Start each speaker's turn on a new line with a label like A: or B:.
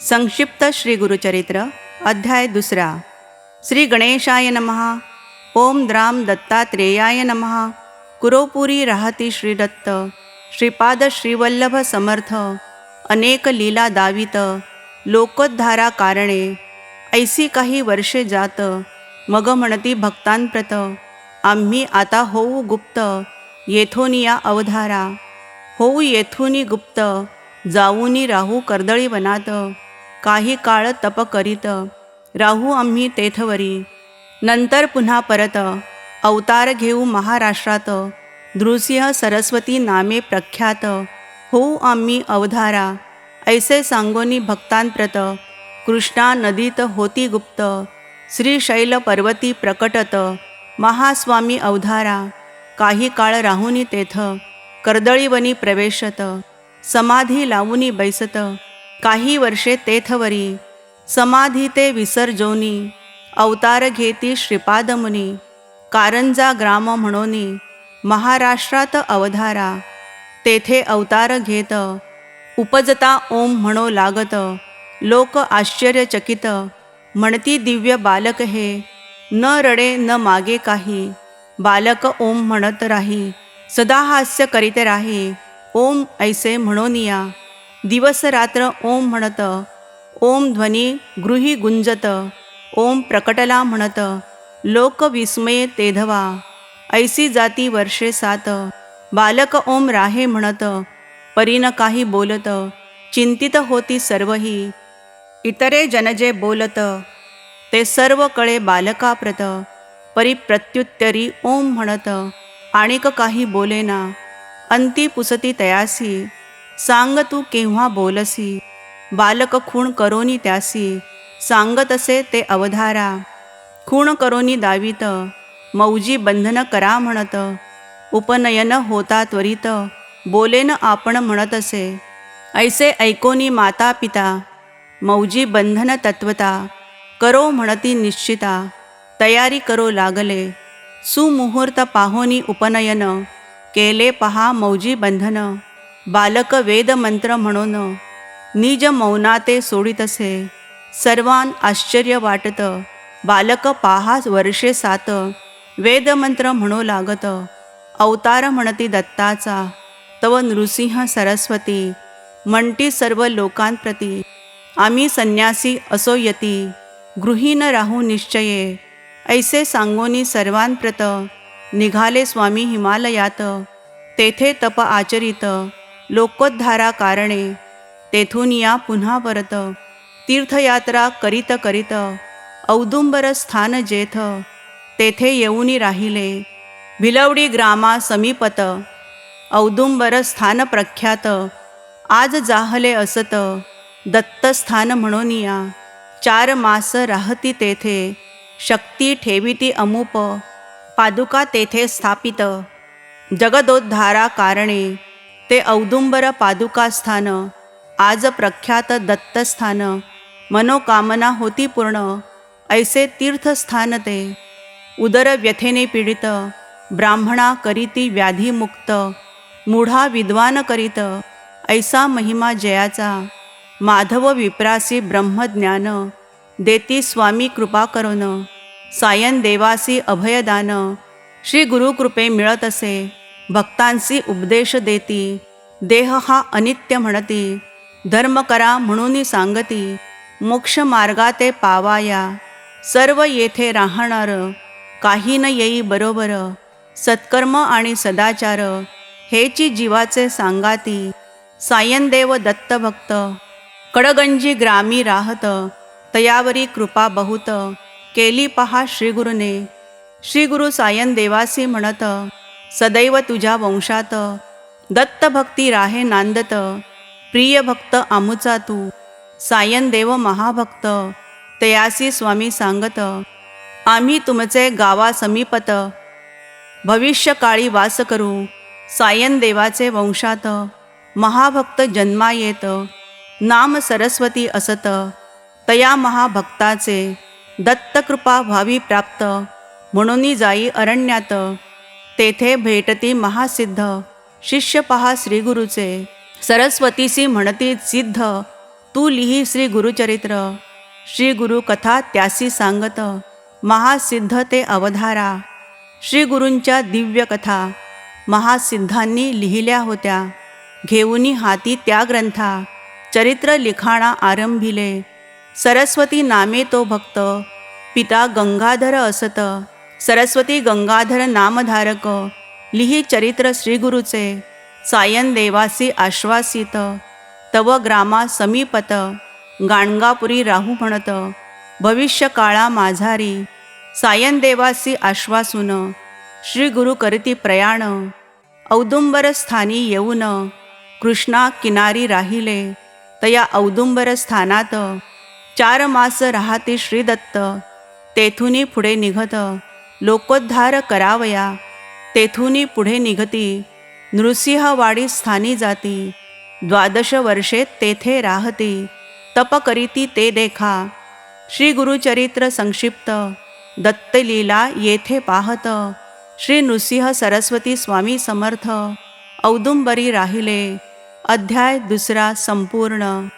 A: संक्षिप्त श्री गुरुचरित्र अध्याय दुसरा. श्री गणेशाय नमः. ओम द्राम दत्तात्रेयाय नमः. कुरोपुरी राहती श्रीदत्त श्रीपाद श्रीवल्लभ समर्थ. अनेक लीला दावित. लोकोद्धारा कारणे. ऐसी काही वर्षे जात. मग म्हणती भक्तांप्रत. आम्ही आता होऊ गुप्त. येथोनिया अवधारा. होऊ येथुनी गुप्त. जाऊनी राहू कर्दळी वनात काही काळ तप करीत. राहू आम्ही तेथवरी. नंतर पुन्हा परत. अवतार घेऊ महाराष्ट्रात. दृसिंह सरस्वती नामे प्रख्यात. होऊ आम्ही अवधारा. ऐसे सांगोनी भक्तांप्रत. कृष्णा नदीत होती गुप्त. श्रीशैल पर्वती प्रकटत. महास्वामी अवधारा. काही काळ राहुनी तेथ. कर्दळीवनी प्रवेशत. समाधी लावूनी बैसत. काही वर्षे तेथवरी समाधी ते विसर्जोनी अवतार घेती श्रीपादमुनी कारंजा ग्राम म्हणोनी महाराष्ट्रात अवधारा तेथे अवतार घेत उपजता ओम म्हणो लागत लोक आश्चर्यचकित म्हणती दिव्य बालक हे न रडे न मागे काही बालक ओम म्हणत राही सदा हास्य करीत राही ओम ऐसे म्हणोनिया दिवस रात्र ओम म्हणत ओम ध्वनी गृही गुंजत ओम प्रकटला म्हणत लोक विस्मये तेधवा ऐसी जाती वर्षे सात बालक ओम राहे म्हणत परीन काही बोलत चिंतित होती सर्वही इतरे जनजे बोलत ते सर्व कळे बालकाप्रत परी प्रत्युत्तरी ओम म्हणत आणिक काही बोलेना अंती पुसती तयासी सांग तू केव्हा बोलसी? बालक खूण करोनी त्यासी सांगत असे ते अवधारा. खूण करोनी दावित मौजी बंधन करा म्हणत. उपनयन होता त्वरित बोलेन आपण म्हणत असे. ऐसे ऐकोनी माता पिता मौजी बंधन तत्वता. करो म्हणती निश्चिता तयारी करो लागले. सुमुहूर्त पाहोनी उपनयन केले पहा मौजी बंधन. बालक वेदमंत्र म्हणून निज मौनाते सोडितसे. सर्वान आश्चर्य वाटत बालक पाहा वर्षे सात. वेदमंत्र म्हणू लागत अवतार म्हणती दत्ताचा. तव नृसिंह सरस्वती म्हणती सर्व लोकांप्रती. आम्ही संन्यासी असो यती गृहीन राहू निश्चये. ऐसे सांगोनी सर्वांप्रत निघाले स्वामी हिमालयात. तेथे तप आचरित लोकोद्धारा कारणे तेथून या पुन्हा परत तीर्थयात्रा करीत करीत औदुंबर स्थान जेथ तेथे येऊनी राहिले. भिलवडी ग्रामा समीपत औदुंबर स्थान प्रख्यात आज जाहले असत दत्तस्थान म्हणून या. चार मास राहती तेथे शक्ती ठेविती अमुप पादुका तेथे स्थापित. जगदोद्धारा कारणे ते औदुंबर पादुकास्थान आज प्रख्यात दत्तस्थान मनोकामना होती पूर्ण ऐसे तीर्थस्थान ते. उदर व्यथेने पीडित ब्राह्मणा करीती व्याधीमुक्त मूढा विद्वान करीत ऐसा महिमा जयाचा. माधव विप्रासी ब्रह्मज्ञान देती स्वामी कृपा करोन सायन देवासी अभयदान श्री गुरुकृपे मिळत असे. भक्तांसी उपदेश देती. देह हा अनित्य म्हणती. धर्म करा म्हणून सांगती. मोक्ष मार्गाते पावाया. सर्व येथे राहणार. काही न येई बरोबर. सत्कर्म आणि सदाचार. हेची जीवाचे सांगाती. सायनदेव दत्तभक्त कडगंजी ग्रामी राहत. तयावरी कृपा बहुत. केली पहा श्रीगुरुने. श्रीगुरु सायनदेवासी म्हणत सदैव तुझ्या वंशात. दत्तभक्ती राहे नांदत. प्रिय भक्त आमुचा तू. सायन देव महाभक्त. तयासी स्वामी सांगत. आम्ही तुमचे गावा समीपत. भविष्यकाळी वास करू. सायन देवाचे वंशात. महाभक्त जन्मा येत नाम सरस्वती असत. तया महाभक्ताचे दत्तकृपा व्हावी प्राप्त. म्हणून जाई अरण्यात. तेथे भेटती महासिद्ध. शिष्य पहा श्रीगुरुचे. सरस्वतीसी म्हणती सिद्ध. तू लिही श्री गुरुचरित्र श्री गुरु कथा त्यासी सांगत. महासिद्ध ते अवधारा. श्री गुरूंच्या दिव्य कथा. महासिद्धांनी लिहिल्या होत्या. घेऊनी हाती त्या ग्रंथा. चरित्र लिखाणा आरंभिले. सरस्वती नामे तो भक्त. पिता गंगाधर असत. सरस्वती गंगाधर नामधारक लिही चरित्र श्रीगुरुचे सायन देवासी आश्वासित तव ग्रामा समीपत गाणगापुरी राहू म्हणत भविष्य काळा माझारी सायन देवासी आश्वासून श्री गुरु करती प्रयाण औदुंबर स्थानी येऊन कृष्णा किनारी राहिले तया औदुंबर स्थानात चार मास राहते श्रीदत्त तेथूनी पुढे निघत लोकोद्धार करावया. तेथुनी पुढे निघती. नृसिंहवाडी स्थानी जाती. द्वादश वर्षे तेथे राहती. तप करीती ते देखा. श्री गुरुचरित्र संक्षिप्त. दत्तलीला येथे पाहत. श्री नृसिंह सरस्वती स्वामी समर्थ. औदुंबरी राहिले. अध्याय दुसरा संपूर्ण.